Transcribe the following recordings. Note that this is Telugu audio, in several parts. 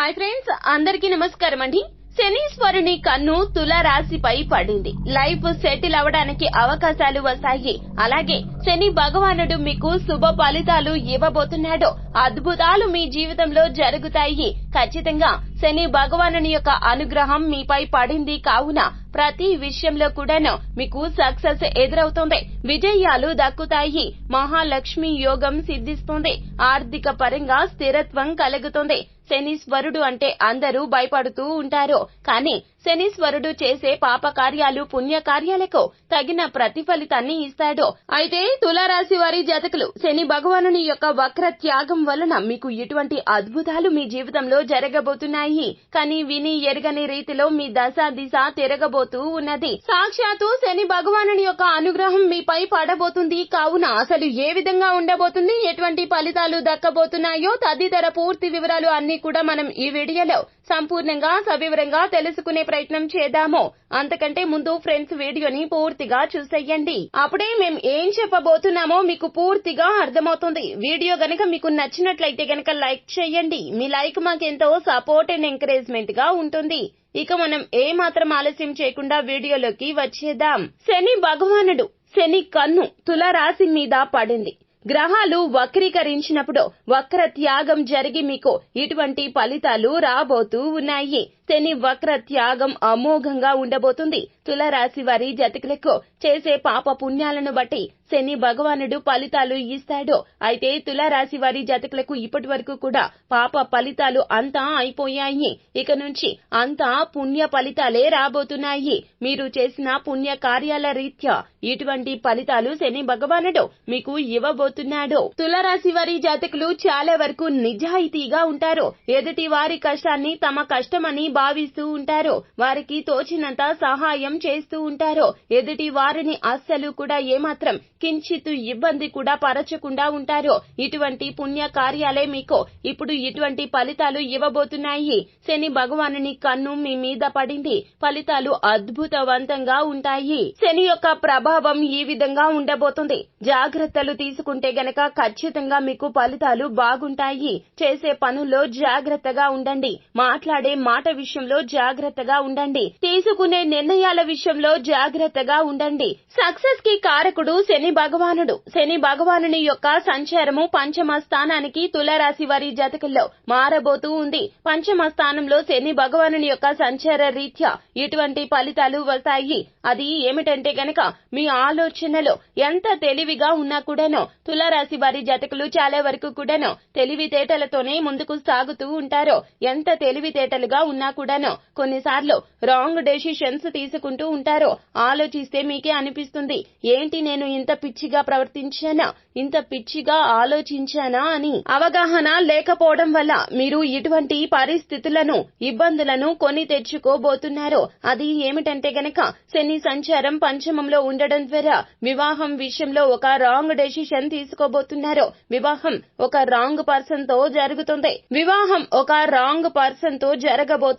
హాయ్ ఫ్రెండ్స్ అందరికీ నమస్కారం అండి. శనీశ్వరుని కన్ను తుల రాశిపై పడింది. లైఫ్ సెటిల్ అవడానికి అవకాశాలు వస్తాయి. అలాగే శని భగవానుడు మీకు శుభ ఫలితాలు ఇవ్వబోతున్నాడు. అద్భుతాలు మీ జీవితంలో జరుగుతాయి. ఖచ్చితంగా శని భగవానుని యొక్క అనుగ్రహం మీపై పడింది కావున ప్రతి విషయంలో కూడాను మీకు సక్సెస్ ఎదురవుతుంది. విజయాలు దక్కుతాయి. మహాలక్ష్మి యోగం సిద్ధిస్తుంది. ఆర్థిక పరంగా స్థిరత్వం కలుగుతుంది. శనీశ్వరుడు అంటే అందరూ భయపడుతూ ఉంటారు. కానీ శనీశ్వరుడు చేసే పాపకార్యాలు పుణ్యకార్యాలకు తగిన ప్రతిఫలితాన్ని ఇస్తాడు. అయితే తులారాశి వారి జాతకులు శని భగవానుని యొక్క వక్ర త్యాగం వలన మీకు ఇటువంటి అద్భుతాలు మీ జీవితంలో జరగబోతున్నాయి. కానీ విని ఎరగని రీతిలో మీ దశ దిశ తిరగబోతూ ఉన్నది. సాక్షాత్తు శని భగవానుని యొక్క అనుగ్రహం మీపై పడబోతుంది. కావున అసలు ఏ విధంగా ఉండబోతుంది? ఎటువంటి ఫలితాలు దక్కబోతున్నాయో తదితర పూర్తి వివరాలు అన్ని కూడా మనం ఈ వీడియోలో సంపూర్ణంగా సవివరంగా తెలుసుకునే ప్రయత్నం చేద్దాము. అంతకంటే ముందు ఫ్రెండ్స్ వీడియోని పూర్తిగా చూసేయండి. అప్పుడే మేము ఏం చెప్పబోతున్నామో మీకు పూర్తిగా అర్థమవుతుంది. వీడియో గనక మీకు నచ్చినట్లయితే గనక లైక్ చేయండి. మీ లైక్ మాకెంతో సపోర్ట్ అండ్ ఎంకరేజ్మెంట్గా ఉంటుంది. ఇక మనం ఏ మాత్రం ఆలస్యం చేయకుండా వీడియోలోకి వచ్చేద్దాం. శని భగవానుడు శని కన్ను తుల రాశి మీద పడింది. గ్రహాలు వక్రీకరించినప్పుడు వక్ర త్యాగం జరిగి మీకు ఇటువంటి ఫలితాలు రాబోతూ ఉన్నాయి. శని వక్ర త్యాగం అమోఘంగా ఉండబోతుంది. తులరాశి వారి జతకులకు చేసే పాప పుణ్యాలను బట్టి శని భగవానుడు ఫలితాలు ఇస్తాడు. అయితే తులారాశి వారి జాతకులకు ఇప్పటి వరకు కూడా పాప ఫలితాలు అంతా అయిపోయాయి. ఇక నుంచి అంతా పుణ్య ఫలితాలే రాబోతున్నాయి. మీరు చేసిన పుణ్య కార్యాల రీత్యా ఇటువంటి ఫలితాలు శని భగవానుడు మీకు ఇవ్వబోతున్నాడు. తులారాశి వారి జాతకులు చాలా వరకు నిజాయితీగా ఉంటారు. ఎదుటి వారి కష్టాన్ని తమ కష్టమని భావిస్తూ ఉంటారు వారికి తోచినంత సహాయం చేస్తూ ఉంటారు ఎదుటి వారిని అస్సలు కూడా ఏమాత్రం కించిత్ ఇబ్బంది కూడా పరచకుండా ఉంటారో ఇటువంటి పుణ్య కార్యాలే మీకు ఇప్పుడు ఇటువంటి ఫలితాలు ఇవ్వబోతున్నాయి. శని భగవానుని కన్ను మీ మీద పడింది. ఫలితాలు అద్భుతవంతంగా ఉంటాయి. శని యొక్క ప్రభావం ఈ విధంగా ఉండబోతుంది. జాగ్రత్తలు తీసుకుంటే గనక ఖచ్చితంగా మీకు ఫలితాలు బాగుంటాయి. చేసే పనుల్లో జాగ్రత్తగా ఉండండి. మాట్లాడే మాట విషయంలో జాగ్రత్తగా ఉండండి. తీసుకునే నిర్ణయాల విషయంలో జాగ్రత్తగా ఉండండి. సక్సెస్కి కారకుడు శని భగవానుడు. శని భగవానుని యొక్క సంచారము పంచమ స్థానానికి తులరాశి వారి జాతకుల్లో మారబోతూ ఉంది. పంచమ స్థానంలో శని భగవానుని యొక్క సంచార రీత్యా ఇటువంటి ఫలితాలు వస్తాయి. అది ఏమిటంటే గనక మీ ఆలోచనలో ఎంత తెలివిగా ఉన్నా కూడాను తులరాశి వారి జతకులు చాలా వరకు కూడాను తెలివితేటలతోనే ముందుకు సాగుతూ ఉంటారు ఎంత తెలివితేటలుగా ఉన్నా కూడాను కొన్నిసార్లు రాంగ్ డెసిషన్స్ తీసుకుంటూ ఉంటారు ఆలోచిస్తే మీకే అనిపిస్తుంది ఏంటి నేను ఇంత పిచ్చిగా ప్రవర్తించానా? ఇంత పిచ్చిగా ఆలోచించానా? అని. అవగాహన లేకపోవడం వల్ల మీరు ఇటువంటి పరిస్థితులను ఇబ్బందులను కొని తెచ్చుకోబోతున్నారు అది ఏమిటంటే గనక శని సంచారం పంచమంలో ఉండడం ద్వారా వివాహం విషయంలో ఒక రాంగ్ డెసిషన్ తీసుకోబోతున్నారు వివాహం ఒక రాంగ్ పర్సన్తో జరుగుతుంది. వివాహం ఒక రాంగ్ పర్సన్తో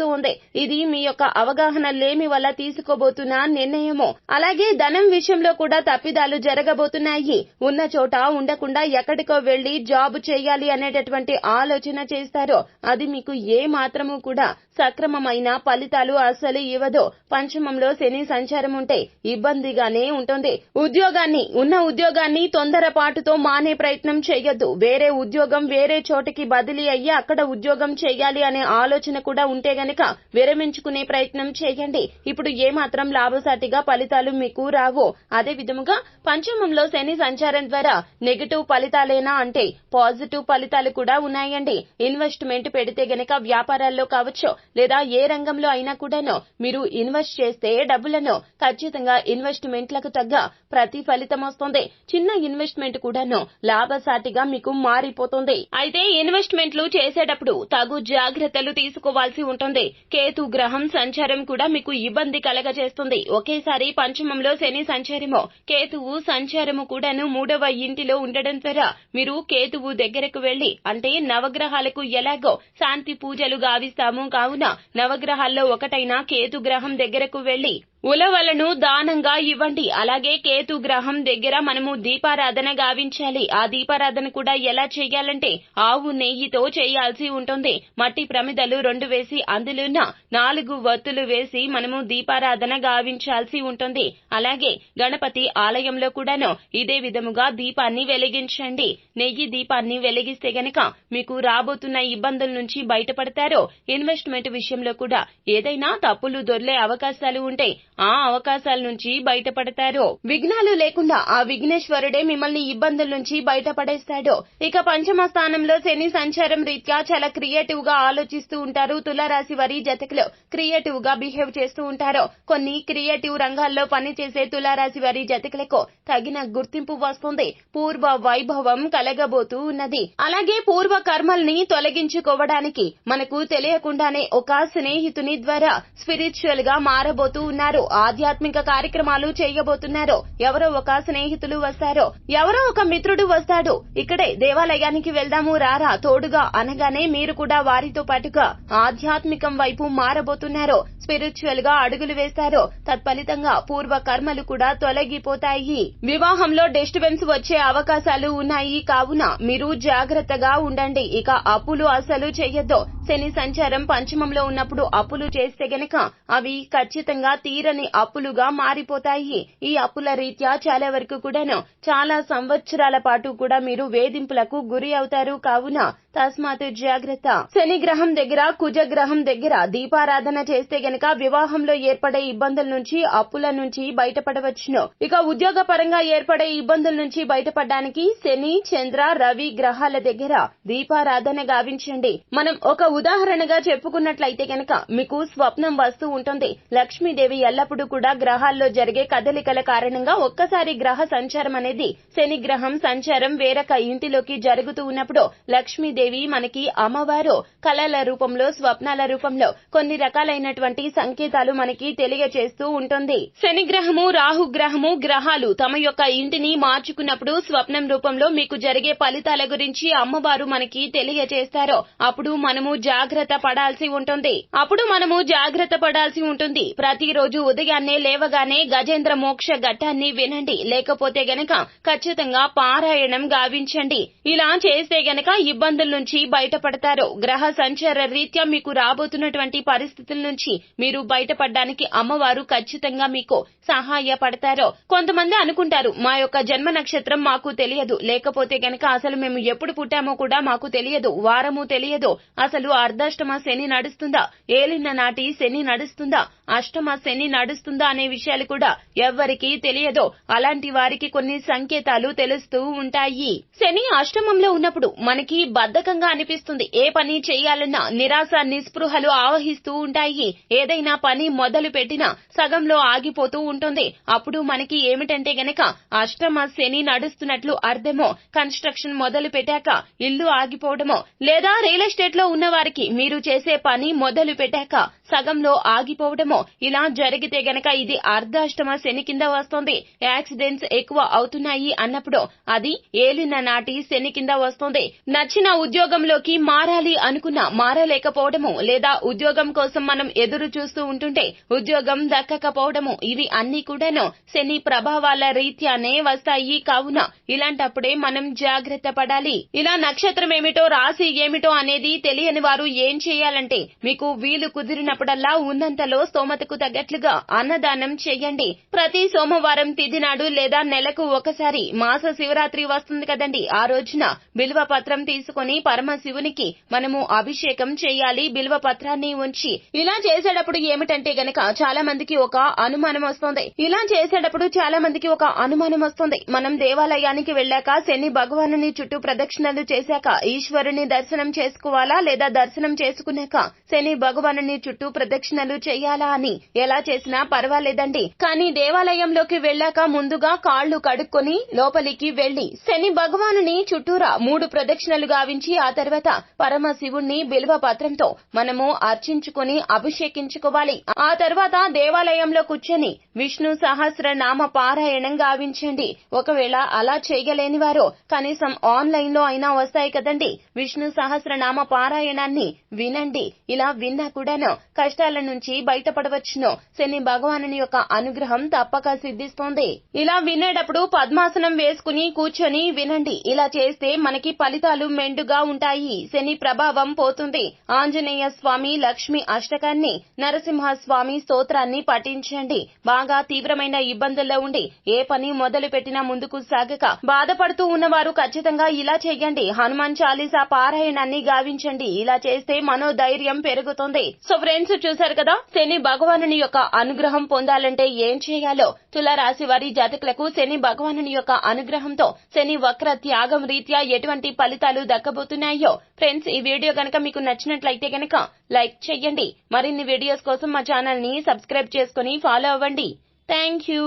జరగబోతూ ఉంది. ఇది మీ యొక్క అవగాహన లేమి వల్ల తీసుకోబోతున్న నిర్ణయము. అలాగే ధనం విషయంలో కూడా తప్పిదాలు జరగబోతున్నాయి. ఉన్న చోట ఉండకుండా ఎక్కడికో వెళ్ళి జాబ్ చేయాలి అనేటటువంటి ఆలోచన చేస్తారు. అది మీకు ఏ మాత్రము కూడా సక్రమమైన ఫలితాలు అస్సలు ఇవ్వదు. పంచమంలో శని సంచారం ఉంటే ఇబ్బందిగానే ఉంటుంది. ఉద్యోగాన్ని ఉన్న ఉద్యోగాన్ని తొందరపాటుతో మానే ప్రయత్నం చేయొద్దు. వేరే ఉద్యోగం వేరే చోటికి బదిలీ అయ్యి అక్కడ ఉద్యోగం చేయాలి అనే ఆలోచన కూడా ఉంటే గనక విరమించుకునే ప్రయత్నం చేయండి. ఇప్పుడు ఏమాత్రం లాభసాటిగా ఫలితాలు మీకు రావు. అదే విధముగా పంచమంలో శని సంచారం ద్వారా నెగటివ్ ఫలితాలేనా అంటే పాజిటివ్ ఫలితాలు కూడా ఉన్నాయండి. ఇన్వెస్ట్మెంట్ పెడితే గనక వ్యాపారాల్లో కావచ్చు లేదా ఏ రంగంలో అయినా కూడాను మీరు ఇన్వెస్ట్ చేస్తే డబ్బులను ఖచ్చితంగా ఇన్వెస్ట్మెంట్లకు తగ్గ ప్రతి ఫలితం వస్తుంది. చిన్న ఇన్వెస్ట్మెంట్ కూడాను లాభసాటిగా మీకు మారిపోతుంది. అయితే ఇన్వెస్ట్మెంట్లు చేసేటప్పుడు తగు జాగ్రత్తలు తీసుకోవాల్సి ఉంటుంది. కేతు గ్రహం సంచారం కూడా మీకు ఇబ్బంది కలగజేస్తుంది. ఒకేసారి పంచమంలో శని సంచారము కేతువు సంచారము కూడాను మూడవ ఇంటిలో ఉండడం ద్వారా మీరు కేతువు దగ్గరకు వెళ్ళి అంటే నవగ్రహాలకు ఎలాగో శాంతి పూజలు గావిస్తాము. కావున నవగ్రహాల్లో ఒకటైన కేతు గ్రహం దగ్గరకు వెళ్ళి ఉలవలను దానంగా ఇవ్వండి. అలాగే కేతు గ్రహం దగ్గర మనము దీపారాధన గావించాలి. ఆ దీపారాధన కూడా ఎలా చేయాలంటే ఆవు నెయ్యితో చేయాల్సి ఉంటుంది. మట్టి ప్రమిదలు రెండు వేసి అందులోన నాలుగు వత్తులు వేసి మనము దీపారాధన గావించాల్సి ఉంటుంది. అలాగే గణపతి ఆలయంలో కూడాను ఇదే విధముగా దీపాన్ని వెలిగించండి. నెయ్యి దీపాన్ని వెలిగిస్తే గనక మీకు రాబోతున్న ఇబ్బందుల నుంచి బయటపడతారో ఇన్వెస్ట్మెంట్ విషయంలో కూడా ఏదైనా తప్పులు దొర్లే అవకాశాలు ఉంటే ఆ అవకాశాల నుంచి బయటపడతారో. విఘ్నాలు లేకుండా ఆ విఘ్నేశ్వరుడే మిమ్మల్ని ఇబ్బందుల నుంచి బయటపడేస్తాడో. ఇక పంచమ స్థానంలో శని సంచారం రీత్యా చాలా క్రియేటివ్గా ఆలోచిస్తూ ఉంటారు. తులారాశి వారి జతకులు క్రియేటివ్గా బిహేవ్ చేస్తూ ఉంటారు. కొన్ని క్రియేటివ్ రంగాల్లో పనిచేసే తులారాశి వారి జతకులకు తగిన గుర్తింపు వస్తుంది. పూర్వ వైభవం కలగబోతూ ఉన్నది. అలాగే పూర్వ కర్మల్ని తొలగించుకోవడానికి మనకు తెలియకుండానే ఒక స్నేహితుని ద్వారా స్పిరిచువల్గా మారబోతూ ఉన్నారు. ఆధ్యాత్మిక కార్యక్రమాలు చేయబోతున్నారు ఎవరో ఒక స్నేహితులు వస్తారో ఎవరో ఒక మిత్రుడు వస్తాడు. ఇక్కడే దేవాలయానికి వెళ్దాము రారా తోడుగా అనగానే మీరు కూడా వారితో పాటుగా ఆధ్యాత్మికం వైపు మారబోతున్నారు స్పిరిచువల్గా అడుగులు వేస్తారు తత్ఫలితంగా పూర్వ కర్మలు కూడా తొలగిపోతాయి. వివాహంలో డిస్టర్బెన్స్ వచ్చే అవకాశాలు ఉన్నాయి. కావున మీరు జాగ్రత్తగా ఉండండి. ఇక అప్పులు అసలు చేయొద్దు. శని సంచారం పంచమంలో ఉన్నప్పుడు అప్పులు చేస్తే గనక అవి ఖచ్చితంగా తీరని అప్పులుగా మారిపోతాయి. ఈ అప్పుల రీత్యా చాలా వరకు కూడాను చాలా సంవత్సరాల పాటు కూడా మీరు వేధింపులకు గురి అవుతారు. కావున తస్మాత్ జాగ్రత్త. శని గ్రహం దగ్గర కుజ గ్రహం దగ్గర దీపారాధన చేస్తే గనక వివాహంలో ఏర్పడే ఇబ్బందుల నుంచి అప్పుల నుంచి బయటపడవచ్చును. ఇక ఉద్యోగ పరంగా ఏర్పడే ఇబ్బందుల నుంచి బయటపడడానికి శని చంద్ర రవి గ్రహాల దగ్గర దీపారాధన గావించండి. మనం ఒక ఉదాహరణగా చెప్పుకున్నట్లయితే గనక మీకు స్వప్నం వస్తూ ఉంటుంది. లక్ష్మీదేవి ఎల్లప్పుడూ కూడా గ్రహాల్లో జరిగే కదలికల కారణంగా ఒక్కసారి గ్రహ సంచారం అనేది శని గ్రహం సంచారం వేరొక ఇంటిలోకి జరుగుతూ ఉన్నప్పుడు లక్ష్మీదేవి మనకి అమ్మవారు కళల రూపంలో స్వప్నాల రూపంలో కొన్ని రకాలైనటువంటి సంకేతాలు మనకి తెలియజేస్తూ ఉంటుంది. శని గ్రహము రాహు గ్రహము గ్రహాలు తమ యొక్క ఇంటిని మార్చుకున్నప్పుడు స్వప్నం రూపంలో మీకు జరిగే ఫలితాల గురించి అమ్మవారు మనకి తెలియజేస్తారు అప్పుడు మనము జాగ్రత్త పడాల్సి ఉంటుంది. అప్పుడు మనము జాగ్రత్త పడాల్సి ఉంటుంది. ప్రతిరోజు ఉదయాన్నే లేవగానే గజేంద్ర మోక్ష ఘట్టాన్ని వినండి. లేకపోతే గనక ఖచ్చితంగా పారాయణం గావించండి. ఇలా చేస్తే గనక ఇబ్బందులు నుంచి బయటపడతారో. గ్రహ సంచార రీత్యా మీకు రాబోతున్నటువంటి పరిస్థితుల నుంచి మీరు బయటపడడానికి అమ్మవారు ఖచ్చితంగా మీకు సహాయపడతారో. కొంతమంది అనుకుంటారు మా యొక్క జన్మ నక్షత్రం మాకు తెలియదు. లేకపోతే గనక అసలు మేము ఎప్పుడు పుట్టామో కూడా మాకు తెలియదు. వారము తెలియదు. అసలు అర్ధాష్టమ శని నడుస్తుందా? ఏలిన నాటి శని నడుస్తుందా? అష్టమ శని నడుస్తుందా అనే విషయాలు కూడా ఎవ్వరికీ తెలియదు. అలాంటి వారికి కొన్ని సంకేతాలు తెలుస్తూ ఉంటాయి. శని అష్టమంలో ఉన్నప్పుడు మనకి బద్ధకంగా అనిపిస్తుంది. ఏ పని చేయాలన్నా నిరాశ నిస్పృహలు ఆవహిస్తూ ఉంటాయి. ఏదైనా పని మొదలు పెట్టినా సగంలో ఆగిపోతూ ఉంటుంది. అప్పుడు మనకి ఏమిటంటే గనక అష్టమ శని నడుస్తున్నట్లు అర్థమో కన్స్ట్రక్షన్ మొదలు పెట్టాక ఇల్లు ఆగిపోవడమో లేదా రియల్ ఎస్టేట్లో ఉన్న వారికి మీరు చేసే పని మొదలు పెట్టాక సగంలో ఆగిపోవడమో ఇలా జరిగితే గనక ఇది అర్ధాష్టమ శని కింద వస్తుంది. యాక్సిడెంట్స్ ఎక్కువ అవుతున్నాయి అన్నప్పుడు అది ఏలిన నాటి శని కింద వస్తోంది. నచ్చిన ఉద్యోగంలోకి మారాలి అనుకున్నా మారలేకపోవడము లేదా ఉద్యోగం కోసం మనం ఎదురు చూస్తూ ఉంటుంటే ఉద్యోగం దక్కకపోవడము ఇవి అన్ని కూడాను శని ప్రభావాల రీత్యానే వస్తాయి కావున ఇలాంటప్పుడే మనం జాగ్రత్త పడాలి. ఇలా నక్షత్రం ఏమిటో రాశి ఏమిటో అనేది తెలియని వారు ఏం చేయాలంటే మీకు వీలు కుదిరినప్పుడల్లా ఉన్నంతలో స్తోమతకు తగ్గట్లుగా అన్నదానం చెయ్యండి ప్రతి సోమవారం తిథి నాడు లేదా నెలకు ఒకసారి మాస శివరాత్రి వస్తుంది కదండి. ఆ రోజున బిల్వ పత్రం తీసుకొని పరమశివునికి మనము అభిషేకం చేయాలి బిల్వ పత్రాన్ని ఉంచి. ఇలా చేసేటప్పుడు ఏమిటంటే గనక చాలా మందికి ఒక అనుమానం వస్తుంది. ఇలా చేసేటప్పుడు చాలా మందికి ఒక అనుమానం వస్తుంది. మనం దేవాలయానికి వెళ్ళాక శని భగవానుని చుట్టూ ప్రదక్షిణలు చేశాక ఈశ్వరుని దర్శనం చేసుకోవాలా లేదా దర్శనం చేసుకున్నాక శని భగవానుని చుట్టూ ప్రదక్షిణలు చేయాలా అని ఎలా చేసినా పర్వాలేదండి. కానీ దేవాలయంలోకి వెళ్ళాక ముందుగా కాళ్ళు కడుక్కొని లోపలికి వెళ్ళి శని భగవానుని చుట్టూరా మూడు ప్రదక్షిణలు గావించి ఆ తర్వాత పరమశివుణ్ణి బిల్వ పత్రంతో మనము అర్చించుకుని అభిషేకించుకోవాలి. ఆ తర్వాత దేవాలయంలో కూర్చొని విష్ణు సహస్ర నామ పారాయణం గావించండి. ఒకవేళ అలా చేయలేని వారు కనీసం ఆన్లైన్లో అయినా వస్తాయి కదండి. విష్ణు సహస్ర నామ పారాయణాన్ని వినండి. ఇలా విన్నా కూడాను కష్టాల నుంచి బయటపడవచ్చును. శని భగవానుని యొక్క అనుగ్రహం తప్పక సిద్ధిస్తోంది. ఇలా వినేటప్పుడు పద్మాసనం వేసుకుని కూర్చొని వినండి. ఇలా చేస్తే మనకి ఫలితాలు మెండుగా ఉంటాయి శని ప్రభావం పోతుంది. ఆంజనేయ స్వామి లక్ష్మి అష్టకాన్ని నరసింహ స్వామి స్తోత్రాన్ని పఠించండి. బాగా తీవ్రమైన ఇబ్బందుల్లో ఉండి ఏ పని మొదలు పెట్టినా ముందుకు సాగక బాధపడుతూ ఉన్నవారు ఖచ్చితంగా ఇలా చేయండి. హనుమాన్ చాలీసా పారాయణాన్ని గావించండి. ఇలా చేస్తే మనోధైర్యం పెరుగుతుంది. సో ఫ్రెండ్స్ చూశారు కదా? శని భగవానుని యొక్క అనుగ్రహం పొందాలంటే ఏం చేయాలో? తులారాశి వారి జాతకులకు శని భగవానుని యొక్క అనుగ్రహంతో శని వక్ర త్యాగం రీత్యా ఎటువంటి ఫలితాలు రాబోతున్నాయో. ఫ్రెండ్స్ ఈ వీడియో గనక మీకు నచ్చినట్లయితే గనక లైక్ చేయండి మరిన్ని వీడియోస్ కోసం మా ఛానల్ని సబ్స్క్రైబ్ చేసుకుని ఫాలో అవ్వండి. Thank you